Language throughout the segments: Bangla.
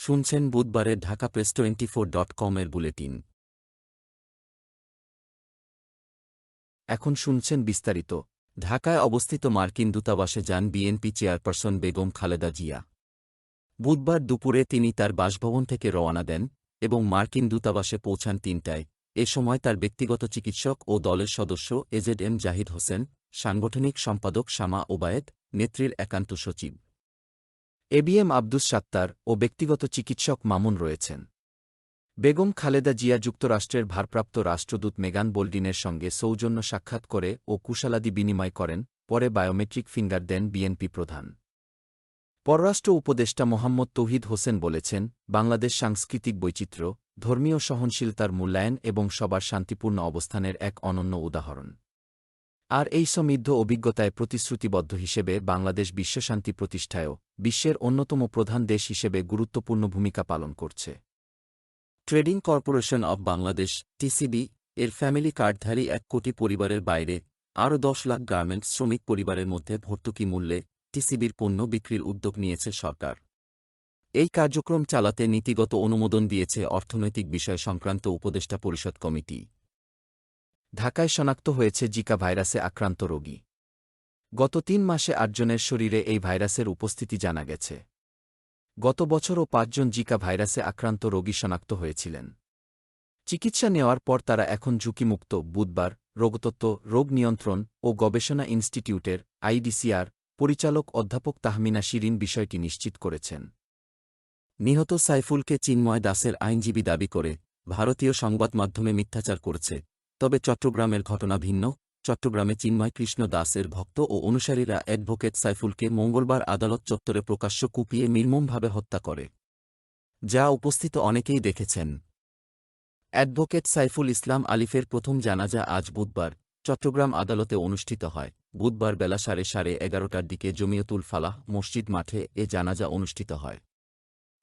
শুনছেন বুধবারের Dhaka press twenty four dot কমের বুলেটিন। এখন শুনছেন বিস্তারিত। ঢাকায় অবস্থিত মার্কিন দূতাবাসে যান বিএনপি চেয়ারপারসন বেগম খালেদা জিয়া। বুধবার দুপুরে তিনি তার বাসভবন থেকে রওনা দেন এবং মার্কিন দূতাবাসে পৌঁছান তিনটায়। এ সময় তার ব্যক্তিগত চিকিৎসক ও দলের সদস্য এজেড এম জাহিদ হোসেন, সাংগঠনিক সম্পাদক শামা ওবায়েদ, নেত্রীর একান্ত সচিব। এবিএম আব্দুস সাত্তার ও ব্যক্তিগত চিকিৎসক মামুন রয়েছেন। বেগম খালেদা জিয়া যুক্তরাষ্ট্রের ভারপ্রাপ্ত রাষ্ট্রদূত মেগান বোল্ডিনের সঙ্গে সৌজন্য সাক্ষাৎ করে ও কুশালাদি বিনিময় করেন, পরে বায়োমেট্রিক ফিঙ্গার দেন বিএনপি প্রধান। পররাষ্ট্র উপদেষ্টা মোহাম্মদ তৌহিদ হোসেন বলেছেন, বাংলাদেশ সাংস্কৃতিক বৈচিত্র্য, ধর্মীয় সহনশীলতার মূল্যায়ন এবং সবার শান্তিপূর্ণ অবস্থানের এক অনন্য উদাহরণ। আর এই সমৃদ্ধ অভিজ্ঞতায় প্রতিশ্রুতিবদ্ধ হিসেবে বাংলাদেশ বিশ্বশান্তি প্রতিষ্ঠায়ও বিশ্বের অন্যতম প্রধান দেশ হিসেবে গুরুত্বপূর্ণ ভূমিকা পালন করছে। Trading corporation of Bangladesh, TCB, এর ফ্যামিলি কার্ডধারী এক কোটি পরিবারের বাইরে, আরও দশ লাখ গার্মেন্টস শ্রমিক পরিবারের মধ্যে ভর্তুকি মূল্যে টিসিবির পণ্য বিক্রির উদ্যোগ নিয়েছে সরকার। এই কার্যক্রম চালাতে নীতিগত অনুমোদন দিয়েছে অর্থনৈতিক বিষয় সংক্রান্ত উপদেষ্টা পরিষদ কমিটি। ঢাকায় শনাক্ত হয়েছে জিকা ভাইরাসে আক্রান্ত রোগী। গত তিন মাসে আটজনের শরীরে এই ভাইরাসের উপস্থিতি জানা গেছে। গত বছরও পাঁচজন জিকা ভাইরাসে আক্রান্ত রোগী শনাক্ত হয়েছিলেন। চিকিৎসা নেওয়ার পর তারা এখন ঝুঁকিমুক্ত বুধবার রোগতত্ত্ব, রোগ নিয়ন্ত্রণ ও গবেষণা ইনস্টিটিউটের আইডিসিআর পরিচালক অধ্যাপক তাহমিনা শিরিন বিষয়টি নিশ্চিত করেছেন। নিহত সাইফুলকে চিন্ময় দাসের আইনজীবী দাবি করে ভারতীয় সংবাদ মাধ্যমে মিথ্যাচার করছে তবে চট্টগ্রামের ঘটনা ভিন্ন। চট্টগ্রামে চিন্ময় কৃষ্ণ দাসের ভক্ত ও অনুসারীরা অ্যাডভোকেট সাইফুলকে মঙ্গলবার আদালত চত্বরে প্রকাশ্য কুপিয়ে নির্মমভাবে হত্যা করে। যা উপস্থিত অনেকেই দেখেছেন। অ্যাডভোকেট সাইফুল ইসলাম আলিফের প্রথম জানাজা আজ বুধবার। চট্টগ্রাম আদালতে অনুষ্ঠিত হয়। বুধবার বেলা সাড়ে সাড়ে এগারোটার দিকে জমিয়তুল ফালাহ মসজিদ মাঠে এ জানাজা অনুষ্ঠিত হয়।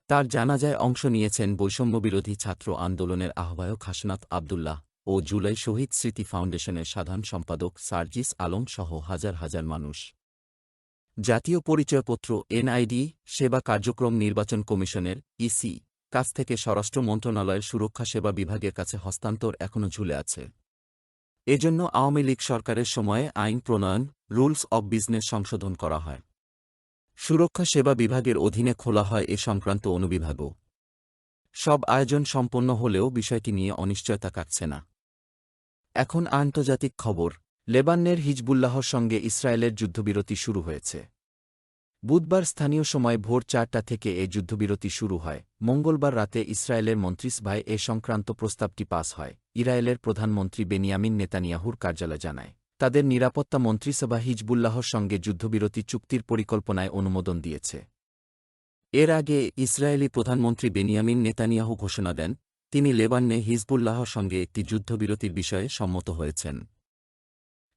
তার জানাজায় অংশ নিয়েছেন বৈষম্যবিরোধী ছাত্র আন্দোলনের আহ্বায়ক হাসনাত আবদুল্লাহ। ও জুলাই শহীদ স্মৃতি ফাউন্ডেশনের সাধারণ সম্পাদক সার্জিস আলম সহ হাজার হাজার মানুষ। জাতীয় পরিচয়পত্র এনআইডি, সেবা কার্যক্রম নির্বাচন কমিশনের ইসি, কাছ থেকে স্বরাষ্ট্র মন্ত্রণালয়ের সুরক্ষা সেবা বিভাগের কাছে হস্তান্তর এখনও ঝুলে আছে। এজন্য আওয়ামী লীগ সরকারের সময়ে আইন প্রণয়ন, রুলস অব বিজনেস সংশোধন করা হয়। সুরক্ষা সেবা বিভাগের অধীনে খোলা হয় এ সংক্রান্ত অনুবিভাগও। সব আয়োজন সম্পন্ন হলেও বিষয়টি নিয়ে অনিশ্চয়তা কাটছে না। এখন আন্তর্জাতিক খবর, লেবাননের হিজবুল্লাহর সঙ্গে ইসরায়েলের যুদ্ধবিরতি শুরু হয়েছে। বুধবার স্থানীয় সময় ভোর চারটা থেকে এ যুদ্ধবিরতি শুরু হয়। মঙ্গলবার রাতে ইসরায়েলের মন্ত্রিসভায় এ সংক্রান্ত প্রস্তাবটি পাস হয়। ইসরায়েলের প্রধানমন্ত্রী বেনিয়ামিন নেতানিয়াহুর কার্যালয় জানায়। তাদের নিরাপত্তা মন্ত্রিসভা হিজবুল্লাহর সঙ্গে যুদ্ধবিরতি চুক্তির পরিকল্পনায় অনুমোদন দিয়েছে। এর আগে ইসরায়েলি প্রধানমন্ত্রী বেনিয়ামিন নেতানিয়াহু ঘোষণা দেন তিনি লেবাননে হিজবুল্লাহর সঙ্গে একটি যুদ্ধবিরতির বিষয়ে সম্মত হয়েছেন।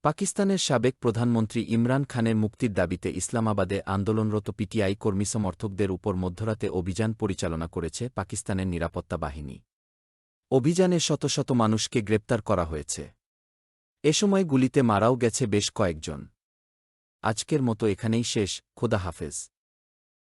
পাকিস্তানের সাবেক প্রধানমন্ত্রী ইমরান খানের মুক্তির দাবিতে ইসলামাবাদে আন্দোলনরত পিটিআই কর্মী সমর্থকদের উপর মধ্যরাতে অভিযান পরিচালনা করেছে পাকিস্তানের নিরাপত্তা বাহিনী। অভিযানে শত শত মানুষকে গ্রেপ্তার করা হয়েছে। এ সময় গুলিতে মারাও গেছে বেশ কয়েকজন। আজকের মতো এখানেই শেষ, খোদা হাফেজ।